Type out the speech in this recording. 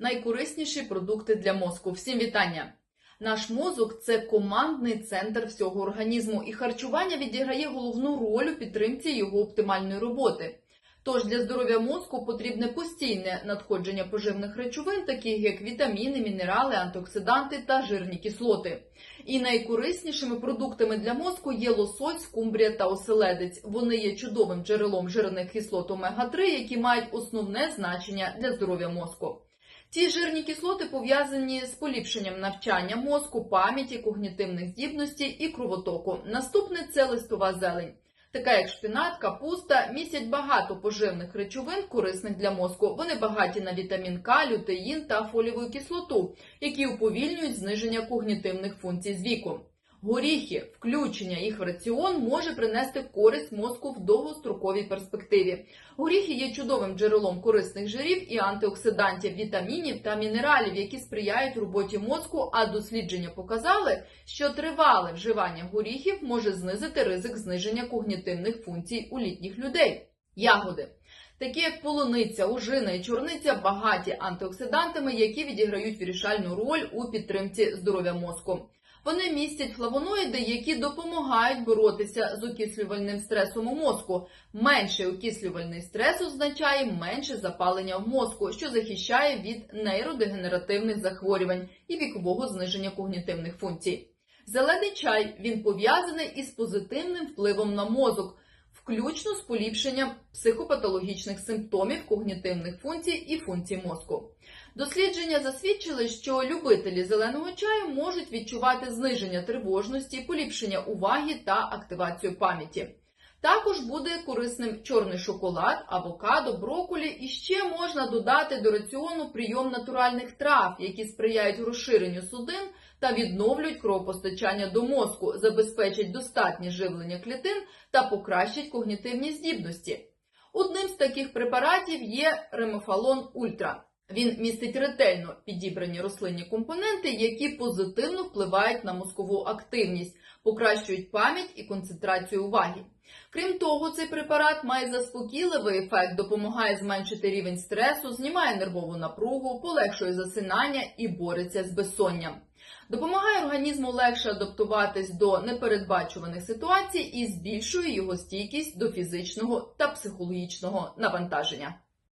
найкорисніші продукти для мозку. Всім вітання! Наш мозок це командний центр всього організму, і харчування відіграє головну роль у підтримці його оптимальної роботи. Тож для здоров'я мозку потрібне постійне надходження поживних речовин, таких як вітаміни, мінерали, антиоксиданти та жирні кислоти. І найкориснішими продуктами для мозку є лосось, скумбрія та оселедець. Вони є чудовим джерелом жирних кислот омега-3, які мають основне значення для здоров'я мозку. Ці жирні кислоти пов'язані з поліпшенням навчання мозку, пам'яті, когнітивних здібностей і кровотоку. Наступне це листова зелень. Така як шпінат, капуста, містять багато поживних речовин, корисних для мозку. Вони багаті на вітамін К, лютеїн та фолієву кислоту, які уповільнюють зниження когнітивних функцій з віком. Горіхи, включення їх в раціон може принести користь мозку в довгостроковій перспективі. Горіхи є чудовим джерелом корисних жирів і антиоксидантів, вітамінів та мінералів, які сприяють роботі мозку. А дослідження показали, що тривале вживання горіхів може знизити ризик зниження когнітивних функцій у літніх людей. Ягоди. Такі як полуниця, ужина і чорниця багаті антиоксидантами, які відіграють вирішальну роль у підтримці здоров'я мозку. Вони містять флавоноїди, які допомагають боротися з окислювальним стресом у мозку. Менший окислювальний стрес означає менше запалення в мозку, що захищає від нейродегенеративних захворювань і вікового зниження когнітивних функцій. Зелений чай він пов'язаний із позитивним впливом на мозок, включно з поліпшенням психопатологічних симптомів когнітивних функцій і функцій мозку. Дослідження засвідчили, що любителі зеленого чаю можуть відчувати зниження тривожності, поліпшення уваги та активацію пам'яті. Також буде корисним чорний шоколад, авокадо, брокколі і ще можна додати до раціону прийом натуральних трав, які сприяють розширенню судин та відновлюють кровопостачання до мозку, забезпечать достатнє живлення клітин та покращать когнітивні здібності. Одним з таких препаратів є ремофалон Ультра. Він містить ретельно підібрані рослинні компоненти, які позитивно впливають на мозкову активність, покращують пам'ять і концентрацію уваги. Крім того, цей препарат має заспокійливий ефект, допомагає зменшити рівень стресу, знімає нервову напругу, полегшує засинання і бореться з безсонням. Допомагає організму легше адаптуватись до непередбачуваних ситуацій і збільшує його стійкість до фізичного та психологічного навантаження.